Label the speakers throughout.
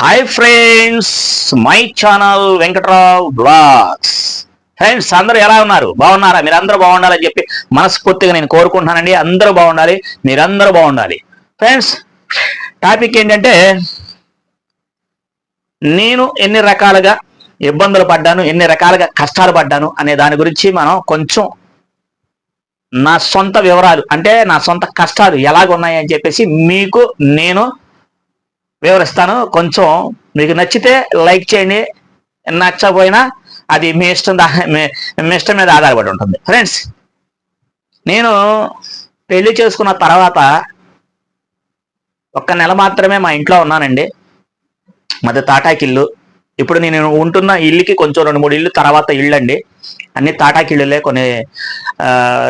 Speaker 1: Hi friends my channel Venkatrao blogs friends అందరూ ఎలా ఉన్నారు? బాగున్నారా? మీరందరూ బాగుండాలని చెప్పి మనస్ఫూర్తిగా నేను కోరుకుంటున్నానండి. అందరూ బాగుండాలి. మీరందరూ బాగుండాలి. ఫ్రెండ్స్ టాపిక్ ఏంటంటే నేను ఎన్ని రకాలుగా ఇబ్బందులు పడ్డాను ఎన్ని రకాలుగా కష్టాలు పడ్డాను అనే దాని గురించి మనం కొంచెం నా సొంత వివరాలు అంటే నా సొంత కష్టాలు ఎలాగున్నాయి అని చెప్పేసి మీకు నేను వివరిస్తాను. కొంచెం మీకు నచ్చితే లైక్ చేయండి. నచ్చకపోయినా అది మీ ఇష్టం దా మీ- ఇష్టం మీద ఆధారపడి ఉంటుంది. ఫ్రెండ్స్ నేను పెళ్ళి చేసుకున్న తర్వాత ఒక్క నెల మాత్రమే మా ఇంట్లో ఉన్నానండి. మాది తాటాకిల్లు ఇప్పుడు నేను ఉంటున్న ఇల్లుకి కొంచెం రెండు మూడు ఇల్లు తర్వాత ఇల్లు అండి అన్ని తాటాకిళ్ళులే కొన్ని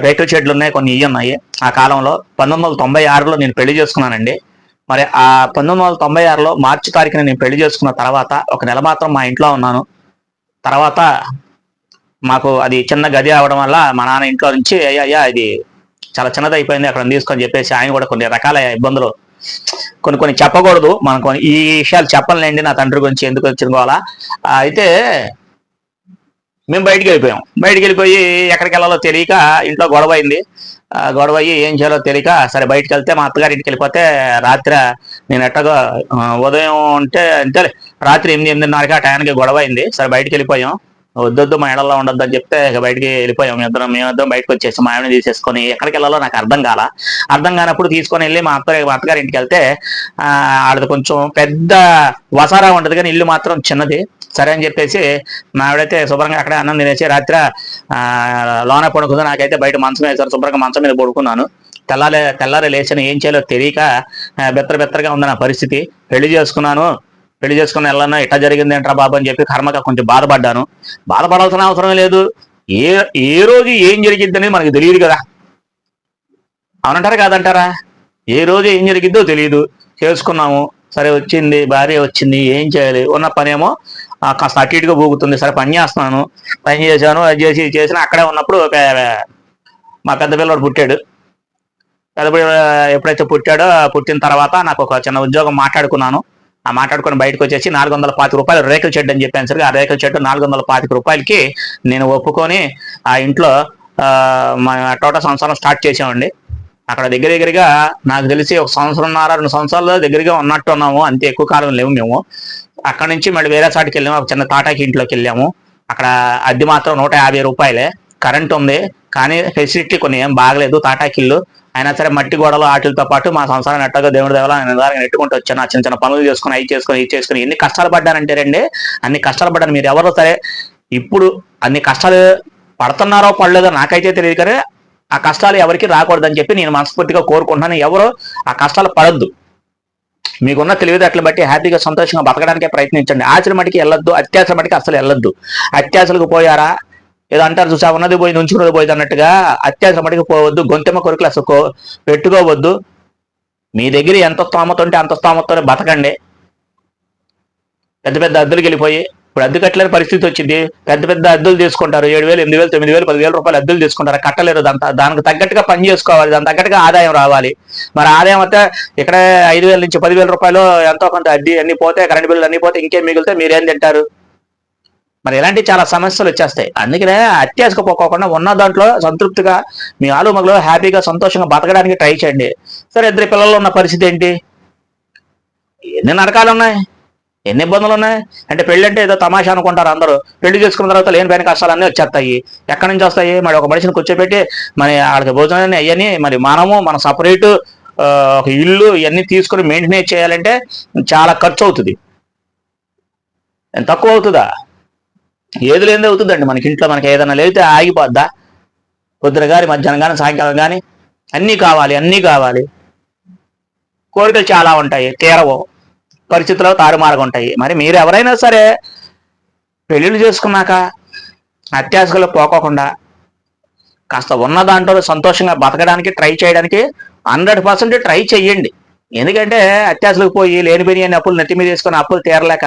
Speaker 1: రేకుల షెడ్లు ఉన్నాయి కొన్ని ఇవి ఉన్నాయి ఆ కాలంలో పంతొమ్మిది వందల తొంభై ఆరులో నేను పెళ్ళి చేసుకున్నానండి. మరి ఆ పంతొమ్మిది వందల తొంభై ఆరులో మార్చి తారీఖున నేను పెళ్ళి చేసుకున్న తర్వాత ఒక నెల మాత్రం మా ఇంట్లో ఉన్నాను. తర్వాత మాకు అది చిన్న గది అవడం వల్ల మా నాన్న ఇంట్లో నుంచి అయ్యా అయ్యా ఇది చాలా చిన్నది అయిపోయింది అక్కడ తీసుకొని చెప్పేసి ఆయన కూడా కొన్ని రకాల ఇబ్బందులు కొన్ని కొన్ని చెప్పకూడదు. మనం కొన్ని ఈ విషయాలు చెప్పలేండి నా తండ్రి గురించి ఎందుకు వచ్చిన అయితే మేము బయటికి వెళ్ళిపోయాం. బయటికి వెళ్ళిపోయి ఎక్కడికి వెళ్ళాలో తెలియక ఇంట్లో గొడవ అయింది. గొడవ అయ్యి ఏం చేయాలో తెలియక సరే బయటికి వెళ్తే మా అత్తగారి ఇంటికి వెళ్ళిపోతే రాత్రి నేను ఎట్టగా ఉదయం అంటే అంతే రాత్రి ఎనిమిది ఎనిమిదిన్నరకి ఆ టైంకి గొడవ అయింది. సరే బయటికి వెళ్ళిపోయాం. వద్దొద్దు మా ఇళ్ళలో ఉండొద్దు అని చెప్తే ఇక బయటికి వెళ్ళిపోయాం. ఇద్దరం మేమిద్దరం బయటకు వచ్చేసి మా ఆవిడని తీసేసుకొని ఎక్కడికి వెళ్ళాలో నాకు అర్థం కాల. అర్థం కానప్పుడు తీసుకొని వెళ్ళి మా అత్త మా అత్తగారి ఇంటికి వెళ్తే ఆడది కొంచెం పెద్ద వసారా ఉండదు కానీ ఇల్లు మాత్రం చిన్నది. సరే అని చెప్పేసి మా ఆవిడైతే శుభ్రంగా అక్కడే అన్నం తినేసి రాత్రి ఆ, లోన పడుకుందో నాకైతే బయట మంచం వేశారు. శుభ్రంగా మంచం మీద పడుకున్నాను. తెల్లారే తెల్లారే లేచిన. ఏం చేయాలో తెలియక బెత్తర బెత్తరగా ఉంది నా పరిస్థితి. పెళ్ళి చేసుకున్నాను. పెళ్ళి చేసుకుని వెళ్ళన్నా ఇట్లా జరిగింది ఏంట్రా బాబు అని చెప్పి కర్మగా కొంచెం బాధపడ్డాను. బాధపడాల్సిన అవసరం లేదు. ఏ ఏ రోజు ఏం జరిగిద్ది అనేది మనకు తెలియదు కదా. అవునంటారా కాదంటారా? ఏ రోజు ఏం జరిగిద్దో తెలియదు చేసుకున్నాము. సరే వచ్చింది భార్య వచ్చింది. ఏం చేయాలి? ఉన్న పనేమో కాస్త అటు ఇటుగా పోగుతుంది. సరే పని చేస్తున్నాను. పని చేశాను. అది చేసి ఇది చేసిన అక్కడే ఉన్నప్పుడు ఒక మా పెద్ద పిల్లవాడు పుట్టాడు. పెద్ద ఎప్పుడైతే పుట్టాడో పుట్టిన తర్వాత నాకు ఒక చిన్న ఉద్యోగం మాట్లాడుకున్నాను. ఆ మాట్లాడుకుని బయటకు వచ్చేసి నాలుగు వందల పాతిక రూపాయలు రేకుల చెట్టు అని చెప్పాను సరిగా. ఆ రేకుల చెట్టు నాలుగు వందల పాతిక రూపాయలకి నేను ఒప్పుకొని ఆ ఇంట్లో మా టోటల్ సంవత్సరం స్టార్ట్ చేసామండి అక్కడ దగ్గర దగ్గరగా నాకు తెలిసి ఒక సంవత్సరంన్నర రెండు సంవత్సరాలు దగ్గరగా ఉన్నట్టు ఉన్నాము అంతే ఎక్కువ కాలం లేవు మేము. అక్కడ నుంచి మళ్ళీ వేరే చాటికి వెళ్ళాము. ఒక చిన్న తాటాకి ఇంట్లోకి వెళ్ళాము. అక్కడ అద్దె మాత్రం నూట యాభై రూపాయలే. కరెంట్ ఉంది. కానీ ఫెసిలిటీ కొన్ని ఏం బాగలేదు. తాటాకిళ్ళు అయినా సరే మట్టి గోడలు ఆటలతో పాటు మా సంసారం నెట్టగా దేవుడి దేవాల నిదానంగా నెట్టుకుంటూ వచ్చాను. చిన్న చిన్న పనులు చేసుకుని అవి చేసుకుని ఇది చేసుకుని ఎన్ని కష్టాలు పడ్డానంటే రండి అన్ని కష్టాలు పడ్డాను. మీరు ఎవరో సరే ఇప్పుడు అన్ని కష్టాలు పడుతున్నారో పడలేదో నాకైతే తెలియదు కానీ ఆ కష్టాలు ఎవరికి రాకూడదని చెప్పి నేను మనస్ఫూర్తిగా కోరుకుంటున్నాను. ఎవరు ఆ కష్టాలు పడద్దు. మీకున్న తెలివితేటలు బట్టి హ్యాపీగా సంతోషంగా బతకడానికే ప్రయత్నించండి. ఆచరణ మటుకి వెళ్ళొద్దు అత్యాచరణ మటుకి అసలు వెళ్ళొద్దు. అత్యాశలకు పోయారా? ఏదో అంటారు చూసా ఉన్నది పోయి ఉంచుకున్నది పోయింది అన్నట్టుగా అత్యాశ మటుకు పోవద్దు గొంతెమ్మ కొరికలు అసలు పెట్టుకోవద్దు. మీ దగ్గర ఎంత స్తోమత ఉంటే అంత స్తోమతతోనే బతకండి. పెద్ద పెద్ద అద్దెలకు వెళ్ళిపోయి ఇప్పుడు అద్దె కట్టలేని పరిస్థితి వచ్చింది. పెద్ద పెద్ద అద్దెలు తీసుకుంటారు. ఏడు వేలు ఎనిమిది వేలు తొమ్మిది వేలు పదివేల రూపాయలు అద్దెలు తీసుకుంటారు. కట్టలేరు దాంతో దానికి తగ్గట్టుగా పని చేసుకోవాలి. దాని తగ్గట్టుగా ఆదాయం రావాలి. మరి ఆదాయం అయితే ఇక్కడ ఐదు వేల నుంచి పదివేల రూపాయలు ఎంతో కొంత అద్దె అన్ని పోతే కరెంట్ బిల్లు అన్ని పోతే ఇంకేం మిగిలితే మీరేం తింటారు? మరి ఇలాంటి చాలా సమస్యలు వచ్చేస్తాయి. అందుకనే అత్యాశకు పోకోకుండా ఉన్న దాంట్లో సంతృప్తిగా మీ ఆలు మగలు హ్యాపీగా సంతోషంగా బతకడానికి ట్రై చేయండి. సరే ఇద్దరు పిల్లలు ఉన్న పరిస్థితి ఏంటి? ఎన్ని నరకాలు ఉన్నాయి? ఎన్ని ఇబ్బందులు ఉన్నాయి? అంటే పెళ్ళి అంటే ఏదో తమాషా అనుకుంటారు అందరూ. పెళ్ళి చేసుకున్న తర్వాత లేని పైన కష్టాలు అన్నీ వచ్చేస్తాయి. ఎక్కడి నుంచి వస్తాయి? మరి ఒక మనిషిని కూర్చోబెట్టి మరి ఆడికి భోజనాన్ని అయ్యని మరి మనము మన సపరేట్ ఒక ఇల్లు ఇవన్నీ తీసుకుని మెయింటైన్ చేయాలంటే చాలా ఖర్చు అవుతుంది. ఎంత తక్కువ అవుతుందా? ఏది లేనిదే అవుతుందండి. మనకి ఇంట్లో మనకి ఏదైనా లేతే ఆగిపోద్దా? పొద్దున కానీ మధ్యాహ్నం కానీ సాయంకాలం కానీ అన్నీ కావాలి అన్నీ కావాలి. కోరికలు చాలా ఉంటాయి. తీరవు. పరిస్థితులు తారుమారుగా ఉంటాయి. మరి మీరు ఎవరైనా సరే పెళ్ళిళ్ళు చేసుకున్నాక అత్యాశలు పోకోకుండా కాస్త ఉన్న దాంట్లో సంతోషంగా బతకడానికి ట్రై చేయడానికి హండ్రెడ్ పర్సెంట్ ట్రై చెయ్యండి. ఎందుకంటే అత్యాశలకు పోయి లేనిపోయి అని అప్పులు నెత్తి మీద వేసుకొని అప్పులు తీరలేక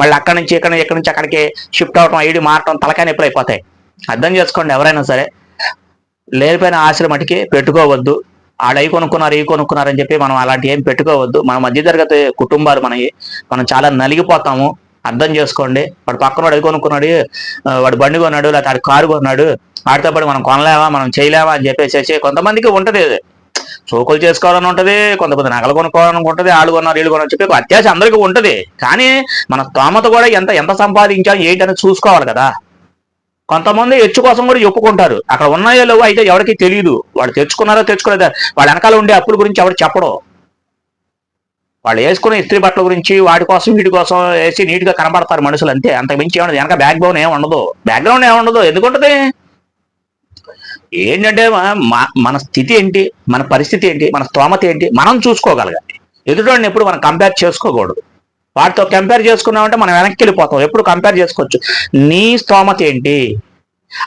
Speaker 1: మళ్ళీ అక్కడి నుంచి ఇక్కడ నుంచి ఇక్కడి నుంచి అక్కడికి షిఫ్ట్ అవటం ఐడి మారటం తలకాయ నొప్పులు అయిపోతాయి. అర్థం చేసుకోండి ఎవరైనా సరే. లేనిపోయిన ఆశలు మటుకి పెట్టుకోవద్దు. ఆడ అవి కొనుక్కున్నారు ఇవి కొనుక్కున్నారు అని చెప్పి మనం అలాంటి ఏం పెట్టుకోవద్దు. మన మధ్యతరగతి కుటుంబాలు మనవి మనం చాలా నలిగిపోతాము. అర్థం చేసుకోండి. వాడు పక్కన వాడు అది కొనుక్కున్నాడు? వాడు బండి కొన్నాడు లేకపోతే ఆడు కారు కొన్నాడు. వాడితో పాటు మనం కొనలేమా మనం చేయలేమా అని చెప్పేసేసి కొంతమందికి ఉంటది సోకులు చేసుకోవాలని ఉంటది కొంతమంది నగలు కొనుక్కోవాలని ఉంటుంది ఆడు కొన్నారు వీళ్ళు కొన్నారు చెప్పి అత్యాశ అందరికీ ఉంటది. కానీ మన స్తోమత కూడా ఎంత ఎంత సంపాదించాం ఏంటని చూసుకోవాలి కదా. కొంతమంది హెచ్చు కోసం కూడా చెప్పుకుంటారు. అక్కడ ఉన్నాయో లేవో అయితే ఎవరికి తెలియదు వాళ్ళు తెచ్చుకున్నారో తెచ్చుకోలేదా వాళ్ళ వెనకాల ఉండే అప్పుల గురించి ఎవరు చెప్పడం. వాళ్ళు వేసుకున్న ఇస్త్రీ బట్టల గురించి వాటి కోసం వీటి కోసం వేసి నీట్గా కనబడతారు మనుషులు అంతే. అంత మించి ఏమన్నది వెనక బ్యాక్ బోన్ ఏమి ఉండదు. బ్యాక్గ్రౌండ్ ఏమి ఉండదు. ఎందుకుంటుంది? ఏంటంటే మన స్థితి ఏంటి? మన పరిస్థితి ఏంటి? మన స్తోమత ఏంటి? మనం చూసుకోగలగాలి. ఎదుటివాడిని ఎప్పుడు మనం కంపేర్ చేసుకోకూడదు. వాటితో కంపేర్ చేసుకున్నామంటే మనం వెనక్కి వెళ్ళిపోతాం. ఎప్పుడు కంపేర్ చేసుకోవచ్చు? నీ స్తోమత ఏంటి?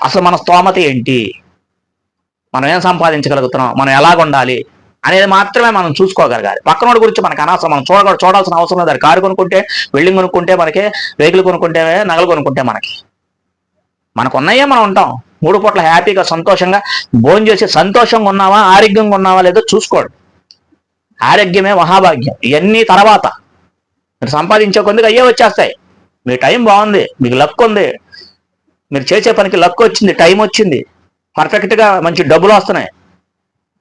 Speaker 1: అసలు మన స్తోమత ఏంటి? మనం ఏం సంపాదించగలుగుతున్నాం? మనం ఎలాగ ఉండాలి అనేది మాత్రమే మనం చూసుకోగలగాలి. పక్కనోడి గురించి మనకు అనవసరం. మనం చూడ చూడాల్సిన అవసరం లేదు. కారు కొనుక్కుంటే బిల్డింగ్ కొనుక్కుంటే మనకి వెహికల్ కొనుక్కుంటే నగలు కొనుక్కుంటే మనకి. మనకు ఉన్నాయే మనం ఉంటాం. మూడు పూట్ల హ్యాపీగా సంతోషంగా భోజనం చేసి సంతోషంగా ఉన్నావా ఆరోగ్యంగా ఉన్నావా లేదో చూసుకోడు. ఆరోగ్యమే మహాభాగ్యం. ఇవన్నీ తర్వాత. మీరు సంపాదించే కొద్దిగా అయ్యే వచ్చేస్తాయి. మీ టైం బాగుంది మీకు లక్ ఉంది. మీరు చేసే పనికి లక్ వచ్చింది టైం వచ్చింది. పర్ఫెక్ట్గా మంచి డబ్బులు వస్తున్నాయి.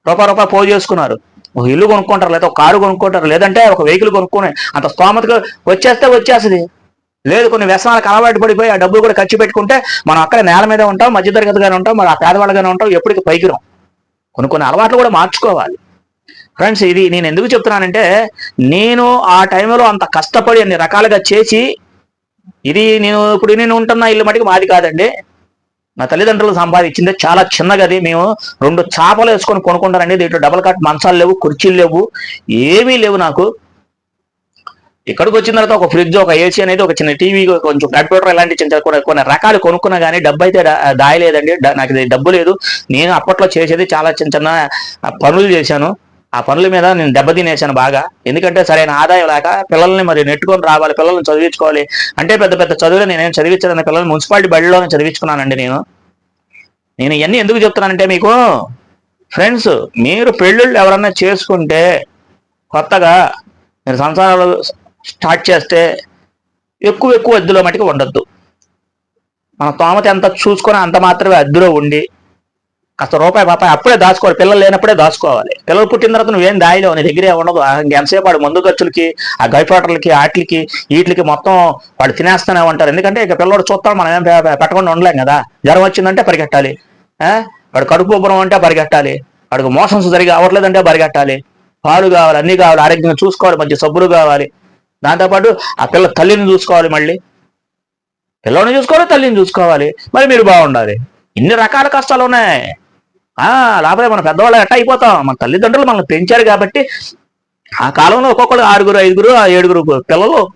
Speaker 1: రూపాయి రూపాయి పోగు చేసుకున్నారు. ఒక ఇల్లు కొనుక్కుంటారు లేదా ఒక కారు కొనుక్కుంటారు లేదంటే ఒక వెహికల్ కొనుక్కొని అంత స్తోమతగా వచ్చేస్తే వచ్చేస్తుంది. లేదు కొన్ని వ్యసనాలకు అలవాటు పడిపోయి ఆ డబ్బులు కూడా ఖర్చు పెట్టుకుంటే మనం అక్కడ నేల మీద ఉంటాం మధ్యతరగతిగానే ఉంటాం మరి ఆ పేదవాళ్ళగానే ఉంటాం ఎప్పటికీ పైకిరం కొన్ని కొన్ని అలవాట్లు కూడా మార్చుకోవాలి. ఫ్రెండ్స్ ఇది నేను ఎందుకు చెప్తున్నానంటే నేను ఆ టైంలో అంత కష్టపడి అన్ని రకాలుగా చేసి ఇది నేను ఇప్పుడు నేను ఉంటున్న ఇల్లు మటుకు మాది కాదండి. నా తల్లిదండ్రులు సంపాదించింది చాలా చిన్నగది మేము రెండు చాపలు వేసుకొని కొనుక్కుంటానండి దీంట్లో డబల్ కాట్ మంచాలు లేవు కుర్చీలు లేవు ఏమీ లేవు నాకు. ఇక్కడికి వచ్చిన తర్వాత ఒక ఫ్రిడ్జ్ ఒక ఏసీ అనేది ఒక చిన్న టీవీ కొంచెం కంప్యూటర్ ఇలాంటి చిన్న కొన్ని రకాలు కొనుక్కున్నా కానీ డబ్బు అయితే దాయలేదండి. నాకు ఇది డబ్బు లేదు. నేను అప్పట్లో చేసేది చాలా చిన్న చిన్న పనులు చేశాను. ఆ పనుల మీద నేను దెబ్బతినేసాను బాగా. ఎందుకంటే సరైన ఆదాయం లేక పిల్లల్ని మరి నెట్టుకొని రావాలి పిల్లల్ని చదివించుకోవాలి. అంటే పెద్ద పెద్ద చదువులు నేనేం చదివించదని పిల్లల్ని మున్సిపాలిటీ బడిలోనే చదివించుకున్నానండి నేను. నేను ఇవన్నీ ఎందుకు చెప్తున్నానంటే మీకు ఫ్రెండ్స్ మీరు పెళ్ళిళ్ళు ఎవరన్నా చేసుకుంటే కొత్తగా మీరు సంసారాలు స్టార్ట్ చేస్తే ఎక్కువ ఎక్కువ అద్దులో మటుకు ఉండొద్దు. మన తోమత ఎంత చూసుకొని అంత మాత్రమే అద్దులో ఉండి కాస్త రూపాయి పాపాయి అప్పుడే దాచుకోవాలి పిల్లలు లేనప్పుడే దాచుకోవాలి. పిల్లలు పుట్టిన తర్వాత నువ్వేం దాయలేవు. నీ దగ్గరే ఉండదు. ఆ ఎంతసేపు వాడు మందు ఖర్చులకి ఆ గైఫాటర్లకి ఆటలకి వీటికి మొత్తం వాడు తినేస్తానే ఉంటారు. ఎందుకంటే ఇక పిల్లడు చూస్తాడు మనం ఏం పెట్టకుండా ఉండలేం కదా. జ్వరం వచ్చిందంటే పరిగెట్టాలి. వాడు కడుపు ఉబ్బరం అంటే పరిగెట్టాలి. వాడికి మోషన్స్ సరిగా అవ్వట్లేదంటే పరిగెట్టాలి. పాలు కావాలి అన్నీ కావాలి ఆరోగ్యంగా చూసుకోవాలి మంచి సబ్బులు కావాలి. దాంతోపాటు ఆ పిల్ల తల్లిని చూసుకోవాలి మళ్ళీ. పిల్లల్ని చూసుకోవాలి తల్లిని చూసుకోవాలి. మరి మీరు బాగుండాలి. ఇన్ని రకాల కష్టాలు ఉన్నాయి లేకపోతే మన పెద్దవాళ్ళు ఎట్ట అయిపోతాం. మన తల్లిదండ్రులు మనల్ని పెంచారు కాబట్టి ఆ కాలంలో ఒక్కొక్కరు ఆరుగురు ఐదుగురు ఆ ఏడుగురు పిల్లలు.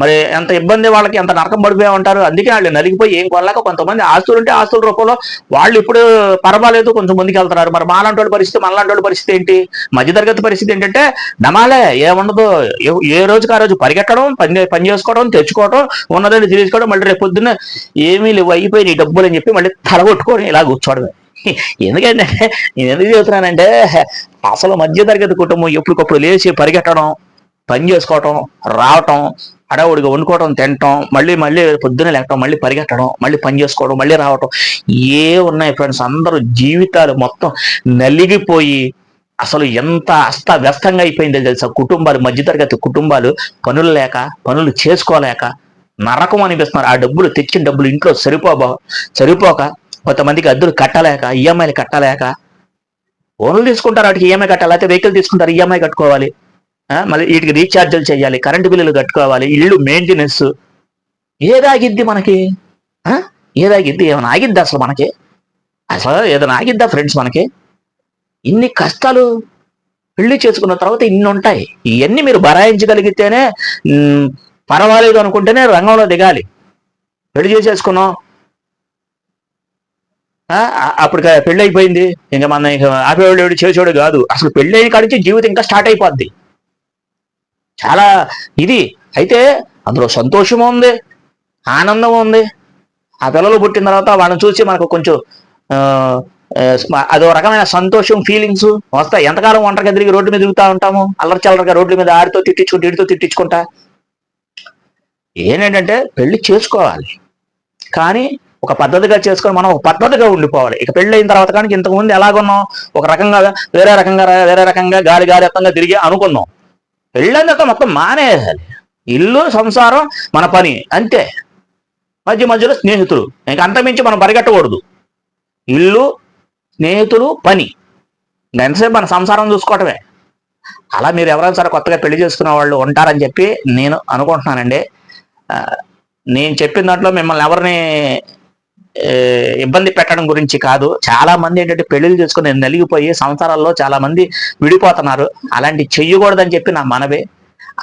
Speaker 1: మరి ఎంత ఇబ్బంది వాళ్ళకి ఎంత నరకం పడిపోయి ఉంటారు. అందుకే వాళ్ళు నలిగిపోయి ఏం కొనలేక కొంతమంది ఆస్తులు ఉంటే ఆస్తుల రూపంలో వాళ్ళు ఇప్పుడు పర్వాలేదు కొంచెం ముందుకు వెళ్తున్నారు. మరి మాలాంటి పరిస్థితి మనలాంటి పరిస్థితి ఏంటి? మధ్యతరగతి పరిస్థితి ఏంటంటే నమాలే ఏముండదు. ఏ- రోజుకి ఆ రోజు పరిగెట్టడం పని పని చేసుకోవడం తెచ్చుకోవడం ఉన్నదని తీసుకోవడం మళ్ళీ రేపు పొద్దున్న ఏమీ లేవు అయిపోయి డబ్బులు అని చెప్పి మళ్ళీ తలగొట్టుకొని ఇలా కూర్చోవడమే. ఎందుకంటే నేను ఎందుకు చెబుతున్నానంటే అసలు మధ్యతరగతి కుటుంబం ఎప్పటికప్పుడు లేచి పరిగెట్టడం పని చేసుకోవటం రావటం అడవుడిగా వండుకోవడం తినటం మళ్ళీ మళ్ళీ పొద్దున్నే లేకటం మళ్ళీ పరిగెట్టడం మళ్ళీ పని చేసుకోవడం మళ్ళీ రావటం ఏ ఉన్నాయి ఫ్రెండ్స్ అందరూ జీవితాలు మొత్తం నలిగిపోయి అసలు ఎంత అస్తవ్యస్తంగా అయిపోయిందో తెలుసా? కుటుంబాలు మధ్యతరగతి కుటుంబాలు పనులు లేక పనులు చేసుకోలేక నరకం అనిపిస్తున్నారు. ఆ డబ్బులు తెచ్చిన డబ్బులు ఇంట్లో సరిపోబో సరిపోక కొంతమందికి అద్దెలు కట్టలేక ఈఎంఐలు కట్టలేక ఫోన్లు తీసుకుంటారు వాటికి ఈఎంఐ కట్టాలి అయితే వెహికల్ తీసుకుంటారు ఈఎంఐ కట్టుకోవాలి. మళ్ళీ వీటికి రీఛార్జీలు చేయాలి కరెంటు బిల్లులు కట్టుకోవాలి ఇల్లు మెయింటెనెన్స్ ఏదాగిద్ది మనకి? ఏదాగిద్ది? ఏమైనా ఆగిద్ది అసలు మనకి? అసలు ఏదైనా ఆగిద్దా ఫ్రెండ్స్ మనకి? ఇన్ని కష్టాలు పెళ్ళి చేసుకున్న తర్వాత ఇన్ని ఉంటాయి. ఇవన్నీ మీరు భరాయించగలిగితేనే పర్వాలేదు అనుకుంటేనే రంగంలో దిగాలి. పెళ్ళి చేసేసుకున్నాం అప్పుడు పెళ్ళి పెళ్ళి అయిపోయింది ఇంకా మన ఆపేవాడు చేసేవాడు కాదు. అసలు పెళ్ళి అయిన కాడి నుంచి జీవితం ఇంకా స్టార్ట్ అయిపోద్ది. చాలా ఇది. అయితే అందులో సంతోషం ఉంది ఆనందం ఉంది. ఆ పిల్లలు పుట్టిన తర్వాత వాళ్ళని చూసి మనకు కొంచెం అదో రకమైన సంతోషం ఫీలింగ్స్ వస్తాయి. ఎంతకాలం ఒంటరిగా తిరిగి రోడ్డు మీద తిరుగుతూ ఉంటాము? అల్లరి చల్లరగా రోడ్ల మీద ఆడితో తిట్టించుకుంటూ ఇడితో తిట్టించుకుంటా. ఏంటంటే పెళ్ళి చేసుకోవాలి. కానీ ఒక పద్ధతిగా చేసుకొని మనం ఒక పద్ధతిగా ఉండిపోవాలి. ఇక పెళ్ళి అయిన తర్వాత కానీ ఇంతకుముందు ఎలాగున్నాం? ఒక రకంగా వేరే రకంగా వేరే రకంగా గాలి గాలిత్తంగా తిరిగి అనుకున్నాం. పెళ్ళైన తర్వాత మొత్తం మానేయాలి. ఇల్లు సంసారం మన పని. అంతే. మధ్య మధ్యలో స్నేహితులు. ఇంకా అంతమించి మనం పరిగెట్టకూడదు. ఇల్లు స్నేహితులు పని. ఎంతసేపు మన సంసారం చూసుకోవటమే. అలా మీరు ఎవరైనా సరే కొత్తగా పెళ్ళి చేసుకున్న వాళ్ళు ఉంటారని చెప్పి నేను అనుకుంటున్నానండి. నేను చెప్పిన దాంట్లో మిమ్మల్ని ఎవరిని ఇబ్బంది పెట్టడం గురించి కాదు. చాలా మంది ఏంటంటే పెళ్ళిళ్ళు చేసుకుని నలిగిపోయి సంసారాల్లో చాలా మంది విడిపోతున్నారు. అలాంటి చెయ్యకూడదని చెప్పి నా మనవే.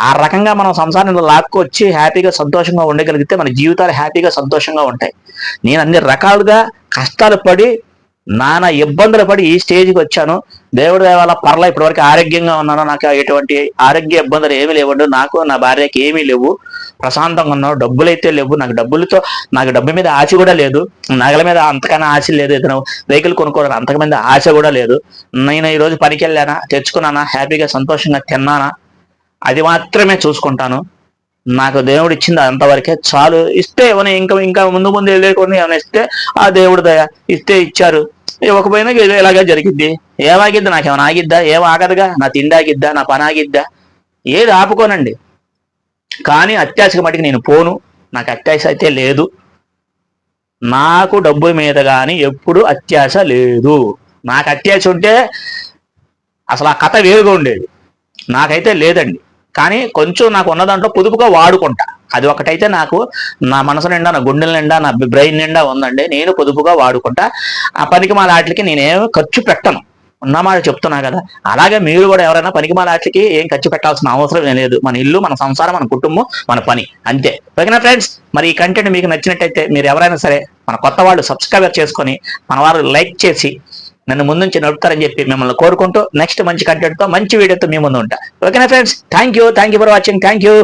Speaker 1: ఆ రకంగా మనం సంసారంలో లాక్కొచ్చి హ్యాపీగా సంతోషంగా ఉండగలిగితే మన జీవితాలు హ్యాపీగా సంతోషంగా ఉంటాయి. నేను అన్ని రకాలుగా కష్టాలు పడి నానా ఇబ్బందులు పడి ఈ స్టేజ్కి వచ్చాను. దేవుడి దేవాల వల్ల పర్ల ఇప్పటివరకు ఆరోగ్యంగా ఉన్నాను. నాకు ఎటువంటి ఆరోగ్య ఇబ్బందులు ఏమీ లేవండు. నాకు నా భార్యకి ఏమీ లేవు. ప్రశాంతంగా ఉన్నావు డబ్బులు అయితే లేవు. నాకు డబ్బులతో నాకు డబ్బు మీద ఆశ కూడా లేదు. నగల మీద అంతకన్నా ఆశ లేదు. ఇతను వెహికల్ కొనుక్కోవడం అంతకు మీద ఆశ కూడా లేదు. నేను ఈరోజు పనికి వెళ్ళానా తెచ్చుకున్నానా హ్యాపీగా సంతోషంగా తిన్నానా అది మాత్రమే చూసుకుంటాను. నాకు దేవుడు ఇచ్చింది అంతవరకే చాలు. ఇస్తే ఏమైనా ఇంకా ఇంకా ముందు ముందు వెళ్ళేకుండా ఏమైనా ఇస్తే ఆ దేవుడు దయ ఇస్తే ఇచ్చారు. ఇవ్వకపోయినా ఇది ఇలాగే జరిగిద్ది. ఏమాగిద్దా? నాకేమైనా ఆగిద్దా? ఏం ఆగదుగా? నా తిండి ఆగిద్దా? నా పని ఆగిద్దా? ఏది ఆపుకోనండి. కానీ అత్యాశకి మటుకు నేను పోను. నాకు అత్యాశ అయితే లేదు. నాకు డబ్బు మీద కానీ ఎప్పుడు అత్యాశ లేదు. నాకు అత్యాశ ఉంటే అసలు ఆ కథ వేరుగా ఉండేది. నాకైతే లేదండి. కానీ కొంచెం నాకు ఉన్న దాంట్లో పొదుపుగా వాడుకుంటా. అది ఒకటైతే నాకు నా మనసు నిండా నా గుండెల నిండా నా బ్రెయిన్ నిండా ఉందండి. నేను పొదుపుగా వాడుకుంటా. ఆ పనికిమాల ఆటలకి నేనేం ఖర్చు పెట్టను. ఉన్నమాట చెప్తున్నా కదా. అలాగే మీరు కూడా ఎవరైనా పనికిమాల ఆటలకి ఏం ఖర్చు పెట్టాల్సిన అవసరం లేదు. మన ఇల్లు మన సంసారం మన కుటుంబం మన పని. అంతే. ఓకేనా ఫ్రెండ్స్? మరి ఈ కంటెంట్ మీకు నచ్చినట్టయితే మీరు ఎవరైనా సరే మన కొత్త వాళ్ళు సబ్స్క్రైబర్ చేసుకొని మన వారు లైక్ చేసి నన్ను ముందుంచి నడుపుతారని చెప్పి మిమ్మల్ని కోరుకుంటూ నెక్స్ట్ మంచి కంటెంట్తో మంచి వీడియోతో మీ ముందు ఉంటా. ఓకేనా friends thank you thank you for watching thank you